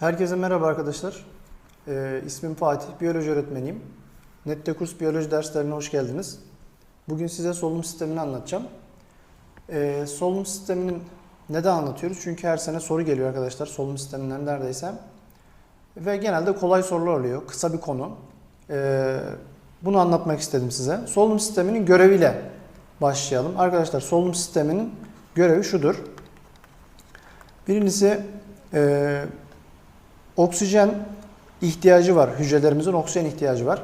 Herkese merhaba arkadaşlar. Ee, ismim Fatih, biyoloji öğretmeniyim. Nette kurs biyoloji derslerine hoş geldiniz. Bugün size solunum sistemini anlatacağım. Ee, solunum sisteminin neden anlatıyoruz? Çünkü her sene soru geliyor arkadaşlar solunum sisteminden neredeyse. Ve genelde kolay sorular oluyor. Kısa bir konu. Ee, bunu anlatmak istedim size. Solunum sisteminin göreviyle başlayalım. Arkadaşlar solunum sisteminin görevi şudur. Birincisi e, oksijen ihtiyacı var. Hücrelerimizin oksijen ihtiyacı var.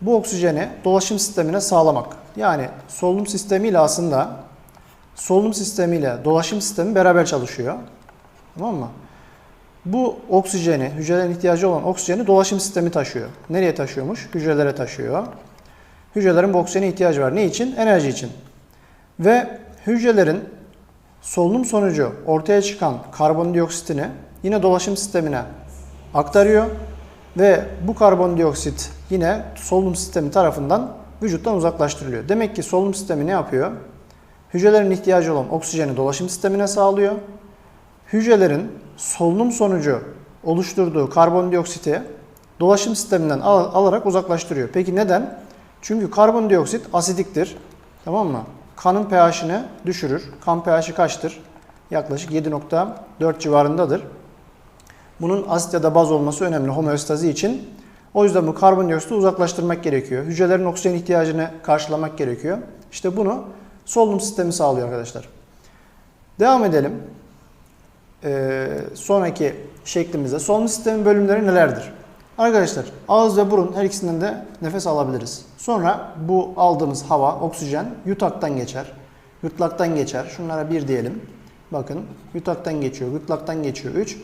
Bu oksijeni dolaşım sistemine sağlamak. Yani solunum sistemiyle aslında solunum sistemiyle dolaşım sistemi beraber çalışıyor. Tamam mı? Bu oksijeni, hücrelerin ihtiyacı olan oksijeni dolaşım sistemi taşıyor. Nereye taşıyormuş? Hücrelere taşıyor. Hücrelerin bu oksijene ihtiyacı var. Ne için? Enerji için. Ve hücrelerin solunum sonucu ortaya çıkan karbondioksitini yine dolaşım sistemine aktarıyor ve bu karbondioksit yine solunum sistemi tarafından vücuttan uzaklaştırılıyor. Demek ki solunum sistemi ne yapıyor? Hücrelerin ihtiyacı olan oksijeni dolaşım sistemine sağlıyor. Hücrelerin solunum sonucu oluşturduğu karbondioksiti dolaşım sisteminden al- alarak uzaklaştırıyor. Peki neden? Çünkü karbondioksit asidiktir. Tamam mı? Kanın pH'ini düşürür. Kan pH'i kaçtır? Yaklaşık 7.4 civarındadır. Bunun asit ya da baz olması önemli homeostazi için. O yüzden bu karbondioksiti uzaklaştırmak gerekiyor. Hücrelerin oksijen ihtiyacını karşılamak gerekiyor. İşte bunu solunum sistemi sağlıyor arkadaşlar. Devam edelim. Ee, sonraki şeklimizde solunum sistemin bölümleri nelerdir? Arkadaşlar ağız ve burun her ikisinden de nefes alabiliriz. Sonra bu aldığımız hava, oksijen yutaktan geçer. Gırtlaktan geçer. Şunlara bir diyelim. Bakın yutaktan geçiyor, gırtlaktan geçiyor 3.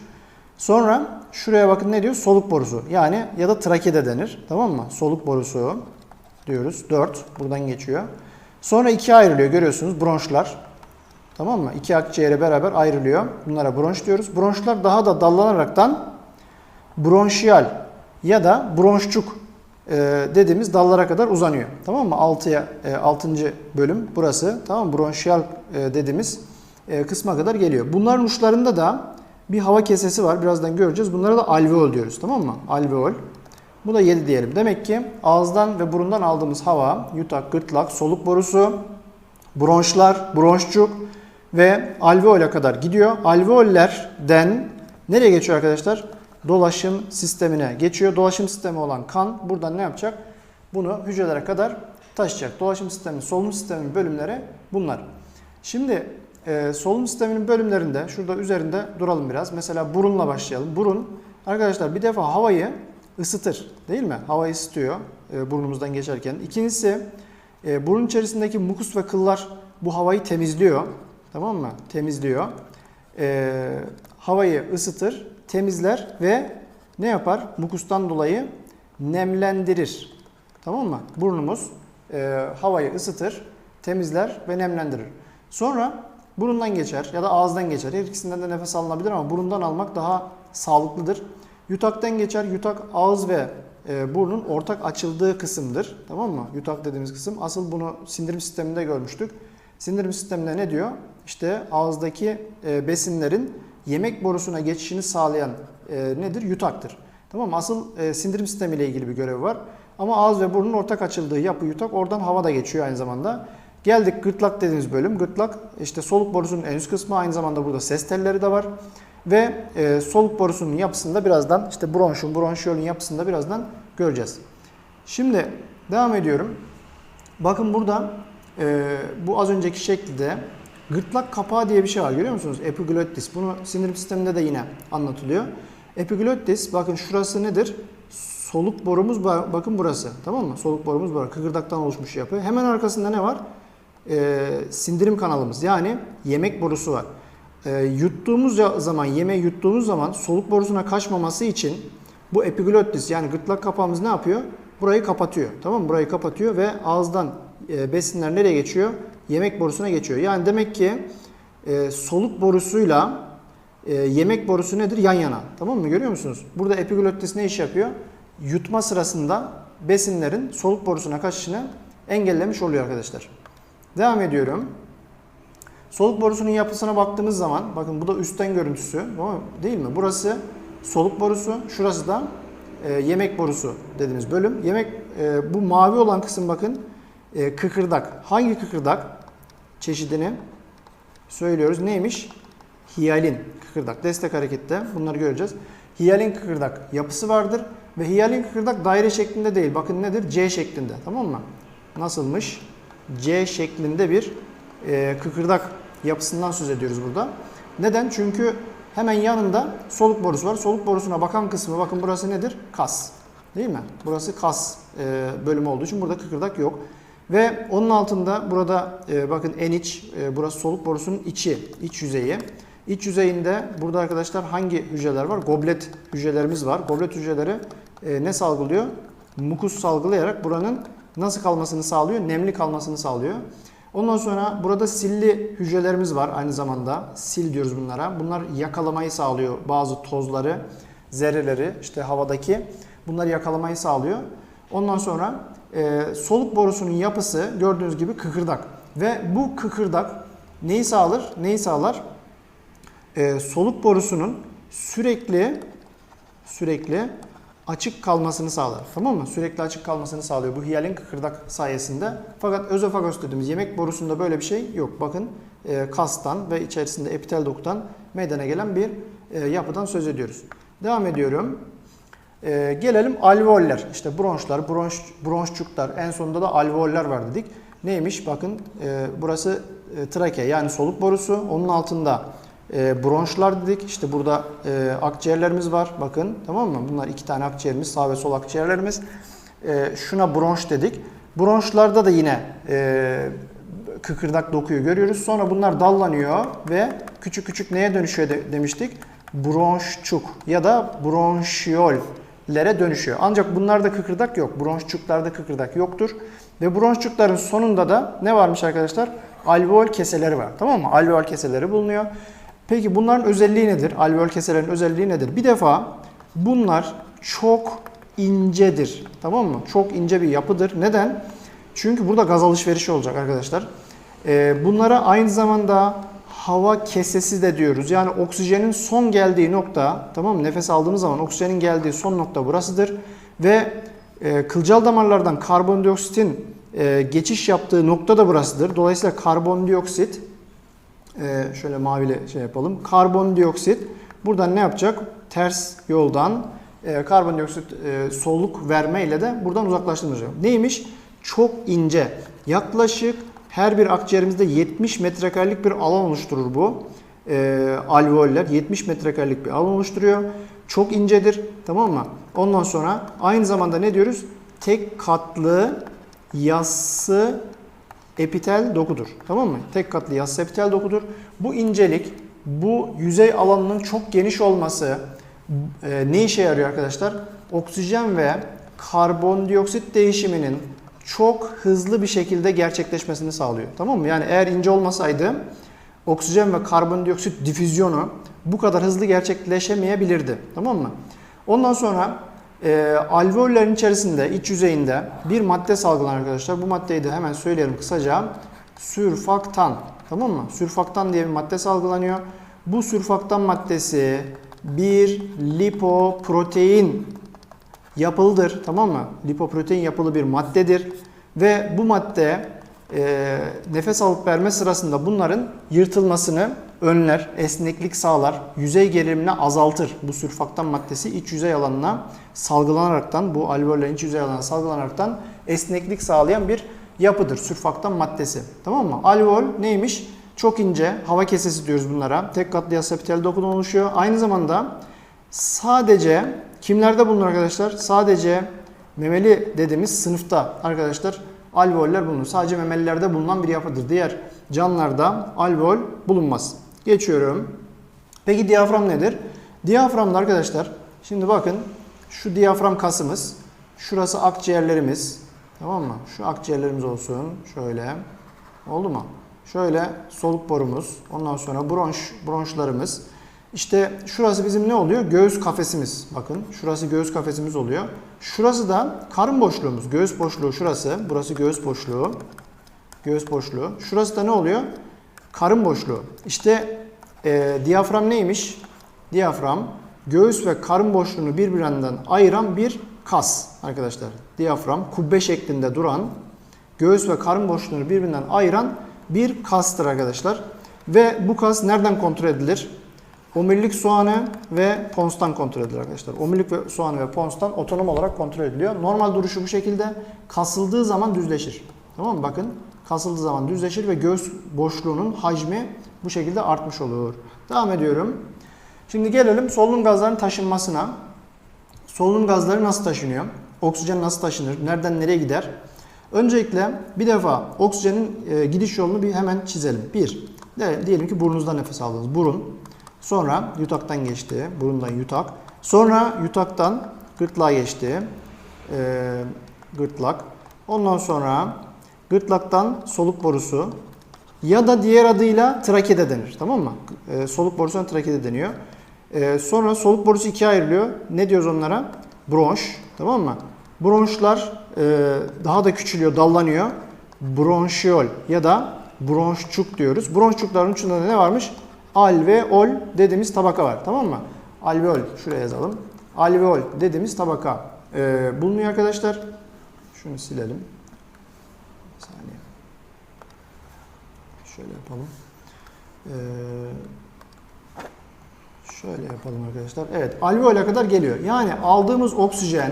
Sonra şuraya bakın ne diyor? Soluk borusu. Yani ya da trakede denir. Tamam mı? Soluk borusu diyoruz. 4 buradan geçiyor. Sonra ikiye ayrılıyor görüyorsunuz bronşlar. Tamam mı? İki akciğere beraber ayrılıyor. Bunlara bronş diyoruz. Bronşlar daha da dallanaraktan bronşiyal ya da bronşçuk e, dediğimiz dallara kadar uzanıyor. Tamam mı? 6'ya e, 6. bölüm burası. Tamam mı? Bronşiyal e, dediğimiz e, kısma kadar geliyor. Bunların uçlarında da bir hava kesesi var. Birazdan göreceğiz. Bunlara da alveol diyoruz. Tamam mı? Alveol. Bu da 7 diyelim. Demek ki ağızdan ve burundan aldığımız hava, yutak, gırtlak, soluk borusu, bronşlar, bronşçuk ve alveole kadar gidiyor. Alveollerden nereye geçiyor arkadaşlar? Dolaşım sistemine geçiyor. Dolaşım sistemi olan kan buradan ne yapacak? Bunu hücrelere kadar taşıyacak. Dolaşım sistemi, solunum sisteminin bölümleri bunlar. Şimdi e, solunum sisteminin bölümlerinde şurada üzerinde duralım biraz. Mesela burunla başlayalım. Burun arkadaşlar bir defa havayı ısıtır değil mi? Havayı ısıtıyor e, burnumuzdan geçerken. İkincisi e, burun içerisindeki mukus ve kıllar bu havayı temizliyor. Tamam mı? Temizliyor. E, havayı ısıtır, temizler ve ne yapar? Mukustan dolayı nemlendirir. Tamam mı? Burnumuz e, havayı ısıtır, temizler ve nemlendirir. Sonra burundan geçer ya da ağızdan geçer. Her ikisinden de nefes alınabilir ama burundan almak daha sağlıklıdır. Yutaktan geçer. Yutak ağız ve e, burnun ortak açıldığı kısımdır. Tamam mı? Yutak dediğimiz kısım. Asıl bunu sindirim sisteminde görmüştük. Sindirim sisteminde ne diyor? İşte ağızdaki e, besinlerin yemek borusuna geçişini sağlayan e, nedir? Yutaktır. Tamam mı? Asıl e, sindirim sistemiyle ilgili bir görevi var. Ama ağız ve burnun ortak açıldığı yapı yutak. Oradan hava da geçiyor aynı zamanda. Geldik gırtlak dediğimiz bölüm. Gırtlak işte soluk borusunun en üst kısmı. Aynı zamanda burada ses telleri de var. Ve e, soluk borusunun yapısında birazdan işte bronşun, bronşiyolun yapısında birazdan göreceğiz. Şimdi devam ediyorum. Bakın burada e, bu az önceki şekilde gırtlak kapağı diye bir şey var görüyor musunuz? Epiglottis. Bunu sindirim sisteminde de yine anlatılıyor. Epiglottis bakın şurası nedir? Soluk borumuz ba- bakın burası. Tamam mı? Soluk borumuz var. Kıkırdaktan oluşmuş yapı. Hemen arkasında ne var? Ee, sindirim kanalımız. Yani yemek borusu var. Ee, yuttuğumuz zaman, yemeği yuttuğumuz zaman soluk borusuna kaçmaması için bu epiglottis yani gırtlak kapağımız ne yapıyor? Burayı kapatıyor. Tamam mı? Burayı kapatıyor ve ağızdan e, besinler nereye geçiyor? Yemek borusuna geçiyor. Yani demek ki e, soluk borusuyla e, yemek borusu nedir? Yan yana. Tamam mı? Görüyor musunuz? Burada epiglottis ne iş yapıyor? Yutma sırasında besinlerin soluk borusuna kaçışını engellemiş oluyor arkadaşlar. Devam ediyorum. Soluk borusunun yapısına baktığımız zaman bakın bu da üstten görüntüsü değil mi? Burası soluk borusu. Şurası da e, yemek borusu dediğimiz bölüm. Yemek e, bu mavi olan kısım bakın e, kıkırdak. Hangi kıkırdak çeşidini söylüyoruz. Neymiş? Hiyalin kıkırdak. Destek harekette bunları göreceğiz. Hiyalin kıkırdak yapısı vardır ve hiyalin kıkırdak daire şeklinde değil. Bakın nedir? C şeklinde. Tamam mı? Nasılmış? C şeklinde bir e, kıkırdak yapısından söz ediyoruz burada. Neden? Çünkü hemen yanında soluk borusu var. Soluk borusuna bakan kısmı bakın burası nedir? Kas. Değil mi? Burası kas e, bölümü olduğu için burada kıkırdak yok. Ve onun altında burada e, bakın en iç, e, burası soluk borusunun içi, iç yüzeyi. İç yüzeyinde burada arkadaşlar hangi hücreler var? Goblet hücrelerimiz var. Goblet hücreleri e, ne salgılıyor? Mukus salgılayarak buranın nasıl kalmasını sağlıyor? Nemli kalmasını sağlıyor. Ondan sonra burada silli hücrelerimiz var aynı zamanda. Sil diyoruz bunlara. Bunlar yakalamayı sağlıyor bazı tozları, zerreleri işte havadaki. Bunları yakalamayı sağlıyor. Ondan sonra e, soluk borusunun yapısı gördüğünüz gibi kıkırdak. Ve bu kıkırdak neyi sağlar? Neyi sağlar? E, soluk borusunun sürekli sürekli açık kalmasını sağlar. Tamam mı? Sürekli açık kalmasını sağlıyor bu hiyalin kıkırdak sayesinde. Fakat özofagos dediğimiz yemek borusunda böyle bir şey yok. Bakın e, kastan ve içerisinde epitel dokudan meydana gelen bir e, yapıdan söz ediyoruz. Devam ediyorum. E, gelelim alveoller. İşte bronşlar, bronş, bronşçuklar. En sonunda da alveoller var dedik. Neymiş? Bakın e, burası e, trake yani soluk borusu. Onun altında e, bronşlar dedik. İşte burada e, akciğerlerimiz var. Bakın tamam mı? Bunlar iki tane akciğerimiz. Sağ ve sol akciğerlerimiz. E, şuna bronş dedik. Bronşlarda da yine e, kıkırdak dokuyu görüyoruz. Sonra bunlar dallanıyor ve küçük küçük neye dönüşüyor de, demiştik? Bronşçuk ya da bronşiyollere dönüşüyor. Ancak bunlarda kıkırdak yok. Bronşçuklarda kıkırdak yoktur. Ve bronşçukların sonunda da ne varmış arkadaşlar? Alveol keseleri var. Tamam mı? Alveol keseleri bulunuyor. Peki bunların özelliği nedir? Alveol keselerin özelliği nedir? Bir defa bunlar çok incedir. Tamam mı? Çok ince bir yapıdır. Neden? Çünkü burada gaz alışverişi olacak arkadaşlar. Ee, bunlara aynı zamanda hava kesesi de diyoruz. Yani oksijenin son geldiği nokta, tamam mı? Nefes aldığımız zaman oksijenin geldiği son nokta burasıdır. Ve e, kılcal damarlardan karbondioksitin e, geçiş yaptığı nokta da burasıdır. Dolayısıyla karbondioksit ee, şöyle maviyle şey yapalım. Karbondioksit buradan ne yapacak? Ters yoldan e, karbondioksit e, soluk verme ile de buradan uzaklaştırılacak. Neymiş? Çok ince. Yaklaşık her bir akciğerimizde 70 metrekarelik bir alan oluşturur bu. E, alveoller 70 metrekarelik bir alan oluşturuyor. Çok incedir. Tamam mı? Ondan sonra aynı zamanda ne diyoruz? Tek katlı yassı epitel dokudur. Tamam mı? Tek katlı yassı epitel dokudur. Bu incelik, bu yüzey alanının çok geniş olması e, ne işe yarıyor arkadaşlar? Oksijen ve karbondioksit değişiminin çok hızlı bir şekilde gerçekleşmesini sağlıyor. Tamam mı? Yani eğer ince olmasaydı oksijen ve karbondioksit difüzyonu bu kadar hızlı gerçekleşemeyebilirdi. Tamam mı? Ondan sonra e, alveollerin içerisinde, iç yüzeyinde bir madde salgılanır arkadaşlar. Bu maddeyi de hemen söyleyelim kısaca. Sürfaktan. Tamam mı? Sürfaktan diye bir madde salgılanıyor. Bu sürfaktan maddesi bir lipoprotein yapılıdır. Tamam mı? Lipoprotein yapılı bir maddedir. Ve bu madde e, nefes alıp verme sırasında bunların yırtılmasını önler, esneklik sağlar, yüzey gerilimini azaltır. Bu sürfaktan maddesi iç yüzey alanına salgılanaraktan, bu alveollerin iç yüzey alanına salgılanaraktan esneklik sağlayan bir yapıdır. Sürfaktan maddesi. Tamam mı? Alveol neymiş? Çok ince hava kesesi diyoruz bunlara. Tek katlı yasapitel dokudan oluşuyor. Aynı zamanda sadece kimlerde bulunur arkadaşlar? Sadece memeli dediğimiz sınıfta arkadaşlar alveoller bulunur. Sadece memelilerde bulunan bir yapıdır. Diğer canlılarda alveol bulunmaz. Geçiyorum. Peki diyafram nedir? Diyaframda arkadaşlar şimdi bakın şu diyafram kasımız. Şurası akciğerlerimiz. Tamam mı? Şu akciğerlerimiz olsun. Şöyle. Oldu mu? Şöyle soluk borumuz. Ondan sonra bronş, bronşlarımız. İşte şurası bizim ne oluyor? Göğüs kafesimiz. Bakın şurası göğüs kafesimiz oluyor. Şurası da karın boşluğumuz. Göğüs boşluğu şurası. Burası göğüs boşluğu. Göğüs boşluğu. Şurası da ne oluyor? Karın boşluğu. İşte e, diyafram neymiş? Diyafram göğüs ve karın boşluğunu birbirinden ayıran bir kas arkadaşlar. Diyafram kubbe şeklinde duran göğüs ve karın boşluğunu birbirinden ayıran bir kastır arkadaşlar. Ve bu kas nereden kontrol edilir? Omurilik soğanı ve ponstan kontrol edilir arkadaşlar. Omurilik ve soğanı ve ponstan otonom olarak kontrol ediliyor. Normal duruşu bu şekilde kasıldığı zaman düzleşir. Tamam mı? Bakın kasıldığı zaman düzleşir ve göğüs boşluğunun hacmi bu şekilde artmış olur. Devam ediyorum. Şimdi gelelim solunum gazlarının taşınmasına. Solunum gazları nasıl taşınıyor? Oksijen nasıl taşınır? Nereden nereye gider? Öncelikle bir defa oksijenin e, gidiş yolunu bir hemen çizelim. Bir, diyelim ki burnunuzdan nefes aldınız. Burun, sonra yutaktan geçti, burundan yutak. Sonra yutaktan gırtlağa geçti, e, gırtlak. Ondan sonra gırtlaktan soluk borusu ya da diğer adıyla trakede denir. Tamam mı? E, soluk borusuna trakede deniyor. E, sonra soluk borusu ikiye ayrılıyor. Ne diyoruz onlara? Bronş. Tamam mı? Bronşlar e, daha da küçülüyor, dallanıyor. Bronşiyol ya da bronşçuk diyoruz. Bronşçukların ucunda ne varmış? Alveol dediğimiz tabaka var. Tamam mı? Alveol. Şuraya yazalım. Alveol dediğimiz tabaka e, bulunuyor arkadaşlar. Şunu silelim. Bir saniye. Şöyle yapalım. Ee, şöyle yapalım arkadaşlar. Evet, alveola kadar geliyor. Yani aldığımız oksijen,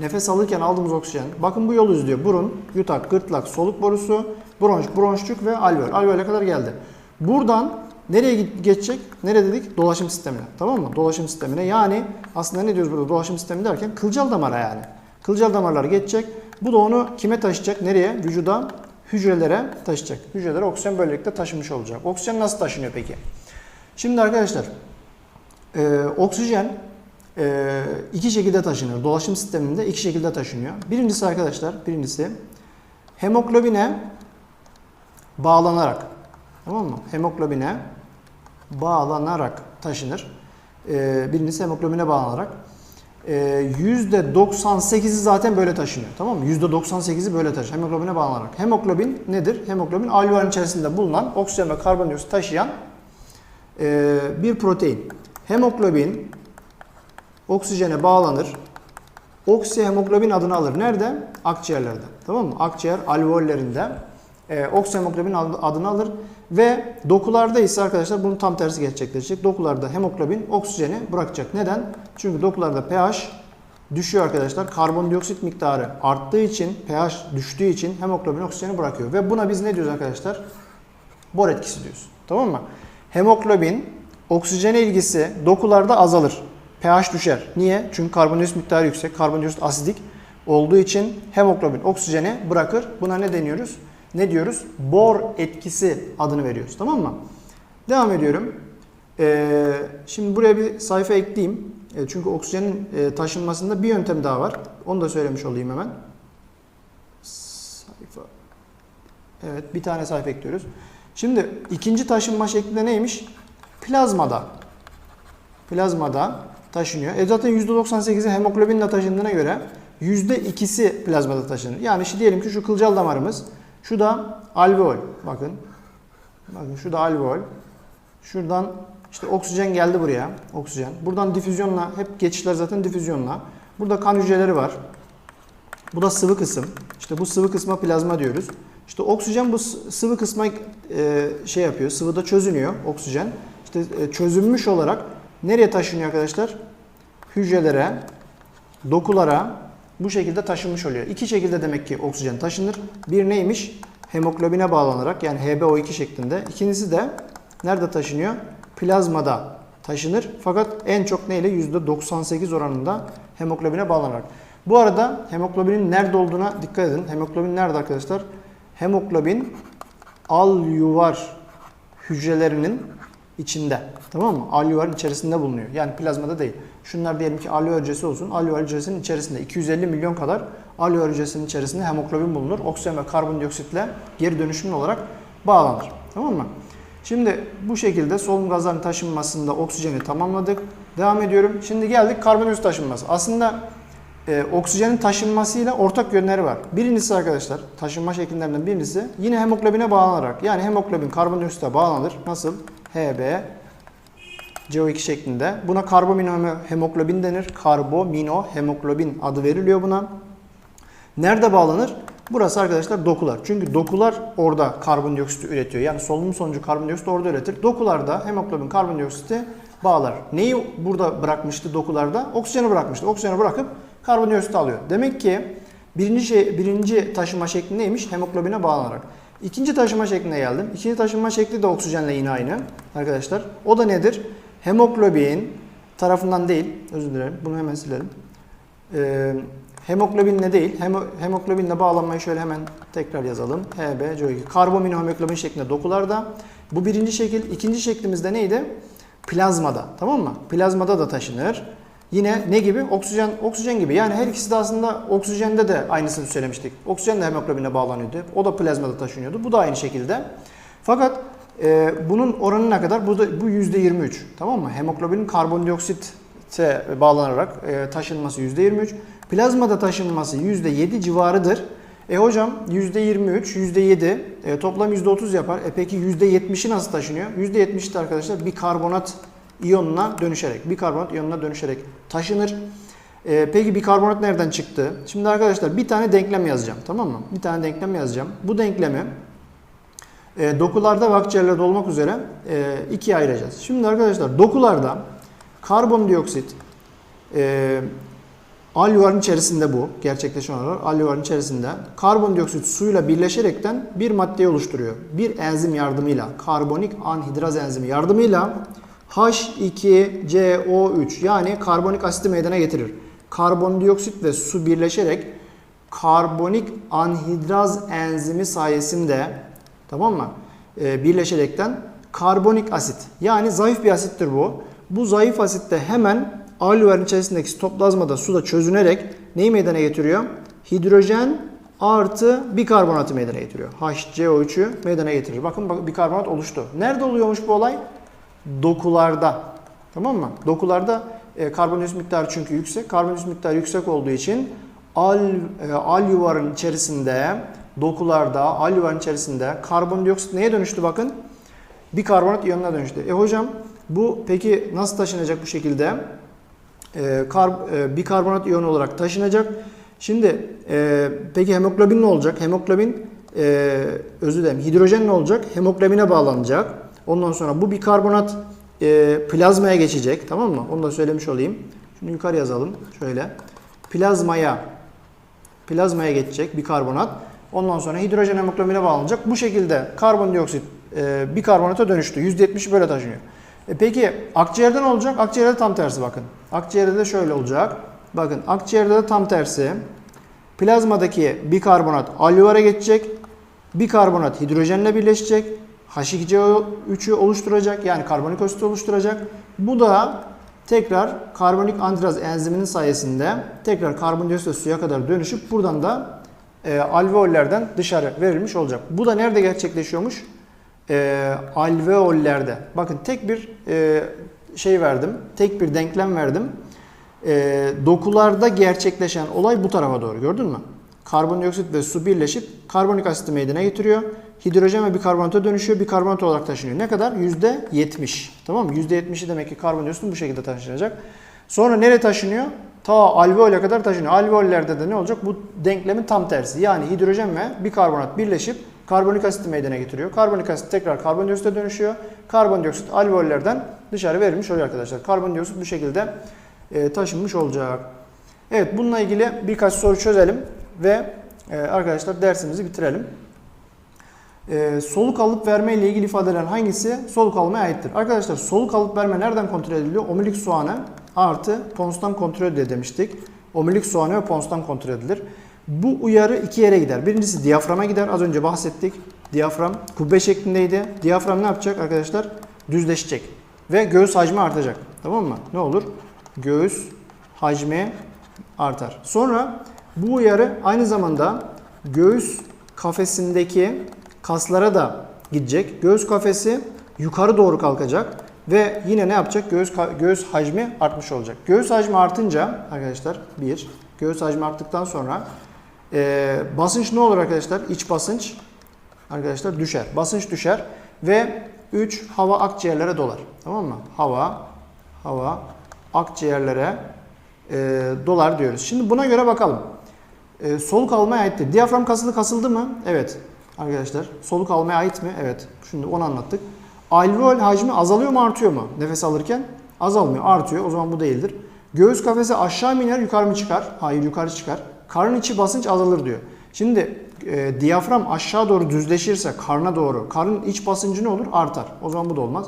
nefes alırken aldığımız oksijen, bakın bu yolu izliyor. Burun, yutak, gırtlak, soluk borusu, bronş, bronşçuk ve alveol. Alveola kadar geldi. Buradan nereye geçecek? Nereye dedik? Dolaşım sistemine. Tamam mı? Dolaşım sistemine. Yani aslında ne diyoruz burada dolaşım sistemi derken kılcal damara yani. Kılcal damarlar geçecek. Bu da onu kime taşıyacak? Nereye? Vücuda hücrelere taşıyacak. Hücrelere oksijen böylelikle taşımış olacak. Oksijen nasıl taşınıyor peki? Şimdi arkadaşlar e, oksijen e, iki şekilde taşınıyor. Dolaşım sisteminde iki şekilde taşınıyor. Birincisi arkadaşlar, birincisi hemoglobine bağlanarak tamam mı? Hemoglobine bağlanarak taşınır. E, birincisi hemoglobine bağlanarak. E, %98'i zaten böyle taşınıyor. Tamam mı? %98'i böyle taşır. Hemoglobine bağlanarak. Hemoglobin nedir? Hemoglobin alveolün içerisinde bulunan oksijen ve karbondioksit taşıyan e, bir protein. Hemoglobin oksijene bağlanır. Oksihemoglobin adını alır. Nerede? Akciğerlerde. Tamam mı? Akciğer alveollerinde e, oksihemoglobin adını alır. Ve dokularda ise arkadaşlar bunun tam tersi gerçekleşecek. Dokularda hemoglobin oksijeni bırakacak. Neden? Çünkü dokularda pH düşüyor arkadaşlar. Karbondioksit miktarı arttığı için, pH düştüğü için hemoglobin oksijeni bırakıyor. Ve buna biz ne diyoruz arkadaşlar? Bor etkisi diyoruz. Tamam mı? Hemoglobin oksijene ilgisi dokularda azalır. pH düşer. Niye? Çünkü karbondioksit miktarı yüksek. Karbondioksit asidik olduğu için hemoglobin oksijeni bırakır. Buna ne deniyoruz? Ne diyoruz? Bor etkisi adını veriyoruz. Tamam mı? Devam ediyorum. Ee, şimdi buraya bir sayfa ekleyeyim. E, çünkü oksijenin e, taşınmasında bir yöntem daha var. Onu da söylemiş olayım hemen. Sayfa. Evet bir tane sayfa ekliyoruz. Şimdi ikinci taşınma şeklinde neymiş? Plazmada. Plazmada taşınıyor. E zaten %98'i hemoglobinle taşındığına göre %2'si plazmada taşınır. Yani işte diyelim ki şu kılcal damarımız, şu da alveol. Bakın. Bakın şu da alveol. Şuradan işte oksijen geldi buraya. Oksijen. Buradan difüzyonla, hep geçişler zaten difüzyonla. Burada kan hücreleri var. Bu da sıvı kısım. İşte bu sıvı kısma plazma diyoruz. İşte oksijen bu sıvı kısma e, şey yapıyor. Sıvıda çözünüyor oksijen. İşte e, çözünmüş olarak nereye taşınıyor arkadaşlar? Hücrelere, dokulara bu şekilde taşınmış oluyor. İki şekilde demek ki oksijen taşınır. Bir neymiş? Hemoglobine bağlanarak yani HbO2 şeklinde. İkincisi de nerede taşınıyor? Plazmada taşınır. Fakat en çok neyle? %98 oranında hemoglobine bağlanarak. Bu arada hemoglobinin nerede olduğuna dikkat edin. Hemoglobin nerede arkadaşlar? Hemoglobin alüvar hücrelerinin içinde. Tamam mı? Alüvarın içerisinde bulunuyor. Yani plazmada değil. Şunlar diyelim ki alüvar hücresi olsun. Alüvar hücresinin içerisinde 250 milyon kadar alüvar hücresinin içerisinde hemoglobin bulunur. Oksijen ve karbondioksitle geri dönüşümlü olarak bağlanır. Tamam mı? Şimdi bu şekilde solunum gazlarının taşınmasında oksijeni tamamladık. Devam ediyorum. Şimdi geldik karbondioksit taşınması. Aslında e, oksijenin taşınmasıyla ortak yönleri var. Birincisi arkadaşlar taşınma şekillerinden birincisi yine hemoglobine bağlanarak yani hemoglobin karbondioksite bağlanır. Nasıl? Hb CO2 şeklinde. Buna karbaminohemoglobin denir. Karbaminohemoglobin adı veriliyor buna. Nerede bağlanır? Burası arkadaşlar dokular. Çünkü dokular orada karbondioksiti üretiyor. Yani solunum sonucu karbondioksit orada üretir. Dokularda hemoglobin karbondioksiti bağlar. Neyi burada bırakmıştı dokularda? Oksijeni bırakmıştı. Oksijeni bırakıp karbondioksit alıyor. Demek ki birinci şey, birinci taşıma şekli neymiş? Hemoglobine bağlanarak. İkinci taşıma şekline geldim. İkinci taşıma şekli de oksijenle yine aynı arkadaşlar. O da nedir? Hemoglobin tarafından değil, özür dilerim. Bunu hemen silelim. Ee, hemoglobinle değil, hemo, hemoglobinle bağlanmayı şöyle hemen tekrar yazalım. Hb, CO2. Karbaminohemoglobin şeklinde dokularda. Bu birinci şekil. ikinci şeklimizde neydi? Plazmada. Tamam mı? Plazmada da taşınır. Yine ne gibi? Oksijen oksijen gibi. Yani her ikisi de aslında oksijende de aynısını söylemiştik. Oksijen de hemoglobine bağlanıyordu. O da plazmada taşınıyordu. Bu da aynı şekilde. Fakat e, bunun oranı ne kadar? Bu da bu %23. Tamam mı? Hemoglobinin karbondioksite bağlanarak e, taşınması %23. Plazmada taşınması %7 civarıdır. E hocam %23, %7 e, toplam %30 yapar. E peki %70'i nasıl taşınıyor? %70 de arkadaşlar bir karbonat iyonuna dönüşerek, bikarbonat iyonuna dönüşerek taşınır. Ee, peki bikarbonat nereden çıktı? Şimdi arkadaşlar bir tane denklem yazacağım tamam mı? Bir tane denklem yazacağım. Bu denklemi e, dokularda ve akciğerlerde olmak üzere e, ikiye ayıracağız. Şimdi arkadaşlar dokularda karbondioksit e, alüvarın içerisinde bu gerçekleşen olarak alüvarın içerisinde karbondioksit suyla birleşerekten bir maddeyi oluşturuyor. Bir enzim yardımıyla karbonik anhidraz enzimi yardımıyla H2CO3 yani karbonik asiti meydana getirir. Karbondioksit ve su birleşerek karbonik anhidraz enzimi sayesinde tamam mı? Ee, birleşerekten karbonik asit yani zayıf bir asittir bu. Bu zayıf asitte hemen alüvarın içerisindeki sitoplazmada suda çözünerek neyi meydana getiriyor? Hidrojen artı bikarbonatı meydana getiriyor. HCO3'ü meydana getirir. Bakın bak, bikarbonat oluştu. Nerede oluyormuş bu olay? Dokularda. Tamam mı? Dokularda e, karbondioksit miktarı çünkü yüksek. Karbondioksit miktarı yüksek olduğu için al, e, al yuvarın içerisinde dokularda, al yuvarın içerisinde karbondioksit neye dönüştü bakın? Bikarbonat iyonuna dönüştü. E hocam bu peki nasıl taşınacak bu şekilde? E, kar, e, bikarbonat iyonu olarak taşınacak. Şimdi e, peki hemoglobin ne olacak? Hemoglobin e, özür dilerim hidrojen ne olacak? Hemoglobine bağlanacak. Ondan sonra bu bikarbonat e, plazmaya geçecek. Tamam mı? Onu da söylemiş olayım. Şunu yukarı yazalım. Şöyle. Plazmaya plazmaya geçecek bikarbonat. Ondan sonra hidrojen hemoglobine bağlanacak. Bu şekilde karbondioksit e, bikarbonata dönüştü. %70 böyle taşınıyor. E peki akciğerde ne olacak? Akciğerde tam tersi bakın. Akciğerde de şöyle olacak. Bakın akciğerde de tam tersi. Plazmadaki bikarbonat alüvara geçecek. Bikarbonat hidrojenle birleşecek. H2CO3'ü oluşturacak yani karbonik asit oluşturacak. Bu da tekrar karbonik anhidraz enziminin sayesinde tekrar karbondioksit suya kadar dönüşüp buradan da e, alveollerden dışarı verilmiş olacak. Bu da nerede gerçekleşiyormuş? E, alveollerde. Bakın tek bir e, şey verdim, tek bir denklem verdim. E, dokularda gerçekleşen olay bu tarafa doğru gördün mü? Karbondioksit ve su birleşip karbonik asiti meydana getiriyor. Hidrojen ve bikarbonata dönüşüyor. Bikarbonat olarak taşınıyor. Ne kadar? %70. Tamam mı? %70'i demek ki karbondioksitin bu şekilde taşınacak. Sonra nereye taşınıyor? Ta alveole kadar taşınıyor. Alveollerde de ne olacak? Bu denklemin tam tersi. Yani hidrojen ve bikarbonat birleşip karbonik asiti meydana getiriyor. Karbonik asit tekrar karbondioksite dönüşüyor. Karbondioksit alveollerden dışarı verilmiş oluyor arkadaşlar. Karbondioksit bu şekilde e, taşınmış olacak. Evet bununla ilgili birkaç soru çözelim ve e, arkadaşlar dersimizi bitirelim. E, soluk alıp verme ile ilgili ifadeler hangisi soluk almaya aittir? Arkadaşlar soluk alıp verme nereden kontrol ediliyor? Omurilik soğanı artı ponstan kontrol edilir demiştik. Omurilik soğanı ve ponstan kontrol edilir. Bu uyarı iki yere gider. Birincisi diyaframa gider. Az önce bahsettik. Diyafram kubbe şeklindeydi. Diyafram ne yapacak arkadaşlar? Düzleşecek. Ve göğüs hacmi artacak. Tamam mı? Ne olur? Göğüs hacmi artar. Sonra bu uyarı aynı zamanda göğüs kafesindeki kaslara da gidecek. Göğüs kafesi yukarı doğru kalkacak ve yine ne yapacak? Göğüs göğüs hacmi artmış olacak. Göğüs hacmi artınca arkadaşlar bir göğüs hacmi arttıktan sonra e, basınç ne olur arkadaşlar? İç basınç arkadaşlar düşer. Basınç düşer ve 3 hava akciğerlere dolar. Tamam mı? Hava hava akciğerlere e, dolar diyoruz. Şimdi buna göre bakalım. E, soluk almaya aittir. Diyafram kasılı kasıldı mı? Evet. Arkadaşlar soluk almaya ait mi? Evet. Şimdi onu anlattık. Alveol hacmi azalıyor mu artıyor mu? Nefes alırken azalmıyor artıyor. O zaman bu değildir. Göğüs kafesi aşağı mı iner yukarı mı çıkar? Hayır yukarı çıkar. Karın içi basınç azalır diyor. Şimdi e, diyafram aşağı doğru düzleşirse karna doğru karın iç basıncı ne olur? Artar. O zaman bu da olmaz.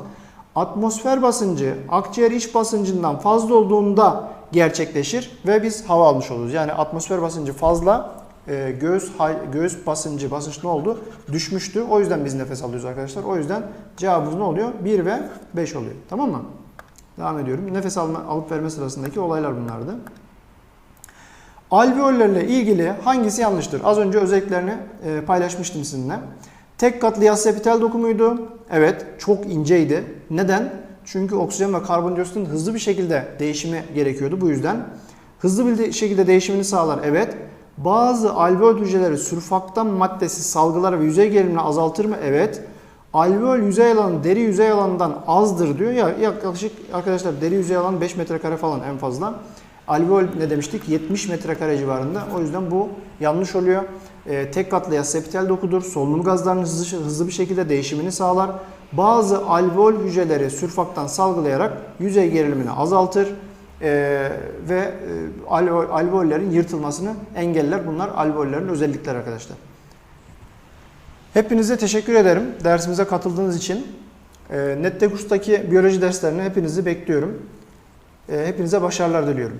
Atmosfer basıncı akciğer iç basıncından fazla olduğunda gerçekleşir ve biz hava almış oluruz. Yani atmosfer basıncı fazla, e, göğüs hay- göğüs basıncı basınç ne oldu? Düşmüştü. O yüzden biz nefes alıyoruz arkadaşlar. O yüzden cevabımız ne oluyor? 1 ve 5 oluyor. Tamam mı? Devam ediyorum. Nefes alma, alıp verme sırasındaki olaylar bunlardı. Alveollerle ilgili hangisi yanlıştır? Az önce özelliklerini e, paylaşmıştım sizinle. Tek katlı yassı epitel dokumuydu. Evet, çok inceydi. Neden? Çünkü oksijen ve karbondioksitin hızlı bir şekilde değişimi gerekiyordu bu yüzden. Hızlı bir de- şekilde değişimini sağlar. Evet. Bazı alveol hücreleri sürfaktan maddesi salgılar ve yüzey gerilimini azaltır mı? Evet. Alveol yüzey alanı deri yüzey alanından azdır diyor. Ya yaklaşık arkadaşlar deri yüzey alanı 5 metrekare falan en fazla. Alveol ne demiştik? 70 metrekare civarında. O yüzden bu yanlış oluyor. Ee, tek katlı yassı epitel dokudur. Solunum gazlarının hızlı, hızlı bir şekilde değişimini sağlar. Bazı alveol hücreleri sürfaktan salgılayarak yüzey gerilimini azaltır. Ee, ve e, alveol, yırtılmasını engeller. Bunlar alveollerin özellikleri arkadaşlar. Hepinize teşekkür ederim dersimize katıldığınız için. Ee, Nettek Kurs'taki biyoloji derslerine hepinizi bekliyorum. Ee, hepinize başarılar diliyorum.